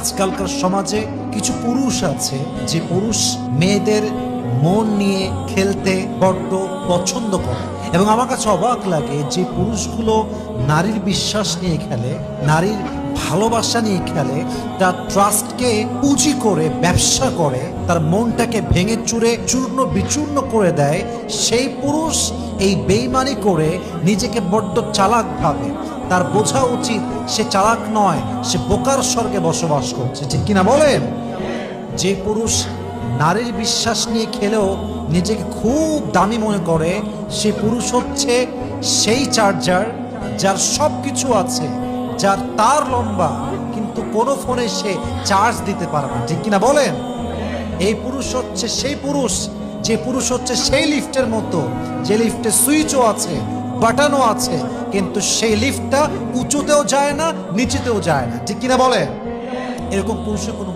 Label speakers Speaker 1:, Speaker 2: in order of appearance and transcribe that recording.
Speaker 1: আজকালকার সমাজে কিছু পুরুষ আছে, যে পুরুষ মেয়েদের মন নিয়ে খেলতে বড্ড পছন্দ করে। এবং আমার কাছে অবাক লাগে যে পুরুষগুলো নারীর বিশ্বাস নিয়ে খেলে, নারীর ভালোবাসা নিয়ে খেলে, তার ট্রাস্টকে পুঁজি করে ব্যবসা করে, তার মনটাকে ভেঙে চুরে চূর্ণ বিচূর্ণ করে দেয়, সেই পুরুষ এই বেইমানি করে নিজেকে বড্ড চালাক ভাবে। তার বোঝা উচিত, সে চালাক নয়, সে বোকার স্বর্গে বসবাস করছে। ঠিক কিনা বলেন? যে পুরুষ নারীর বিশ্বাস নিয়ে খেলেও নিজেকে খুব দামি মনে করে, সে পুরুষ হচ্ছে সেই চার্জার যার সব কিছু আছে, যার তার লম্বা, কিন্তু কোনো ফোনে সে চার্জ দিতে পারে না। ঠিক কিনা বলেন? এই পুরুষ হচ্ছে সেই পুরুষ, যে পুরুষ হচ্ছে সেই লিফটের মতো, যে লিফটে সুইচও আছে, বাটনও আছে কিন্তু সেই লিফটটা উঁচুতেও যায় না, নিচেতেও যায় না। ঠিক কিনা বলে এরকম পুরুষের কোনো